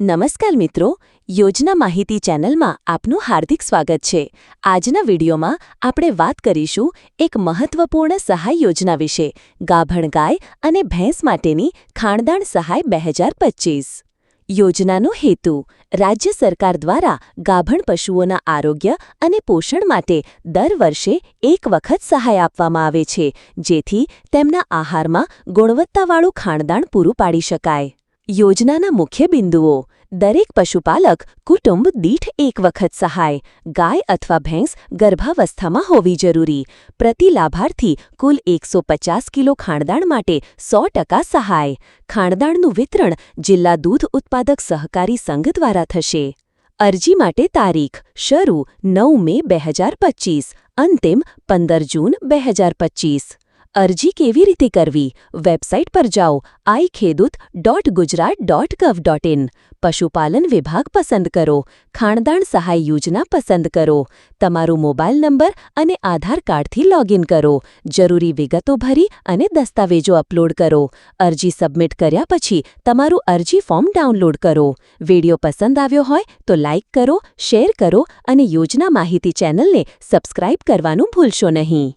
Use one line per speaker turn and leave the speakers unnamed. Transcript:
નમસ્કાર મિત્રો, યોજના માહિતી ચેનલમાં આપનું હાર્દિક સ્વાગત છે. આજના વિડીયોમાં આપણે વાત કરીશું એક મહત્વપૂર્ણ સહાય યોજના વિશે, ગાભણ ગાય અને ભેંસ માટેની ખાણદાણ સહાય બે યોજનાનો હેતુ, રાજ્ય સરકાર દ્વારા ગાભણ પશુઓના આરોગ્ય અને પોષણ માટે દર વર્ષે એક વખત સહાય આપવામાં આવે છે, જેથી તેમના આહારમાં ગુણવત્તાવાળું ખાણદાણ પૂરું પાડી શકાય. યોજનાના મુખ્ય બિંદુઓ. દરેક પશુપાલક કુટુંબ દીઠ એક વખત સહાય, ગાય અથવા ભેંસ ગર્ભાવસ્થામાં હોવી જરૂરી. પ્રતિ લાભાર્થી કુલ એકસો કિલો ખાણદાણ માટે સો સહાય. ખાણદાણનું વિતરણ જિલ્લા દૂધ ઉત્પાદક સહકારી સંઘ દ્વારા થશે. અરજી માટે તારીખ, શરૂ નવ મે બે અંતિમ પંદર જૂન બે અરજી કેવી રીતે કરવી? વેબસાઇટ પર જાઓ. I Khedut dot Gujarat dot gov dot in. પશુપાલન વિભાગ પસંદ કરો. ખાણદાણ સહાય યોજના પસંદ કરો. તમારો મોબાઈલ નંબર અને આધાર કાર્ડથી લોગિન કરો. જરૂરી વિગતો ભરી અને દસ્તાવેજો અપલોડ કરો. અરજી સબમિટ કર્યા પછી તમારું અરજી ફોર્મ ડાઉનલોડ કરો. વિડિયો પસંદ આવ્યો હોય તો લાઇક કરો, શેર કરો અને યોજના માહિતી ચેનલને સબસ્ક્રાઇબ કરવાનું ભૂલશો નહીં.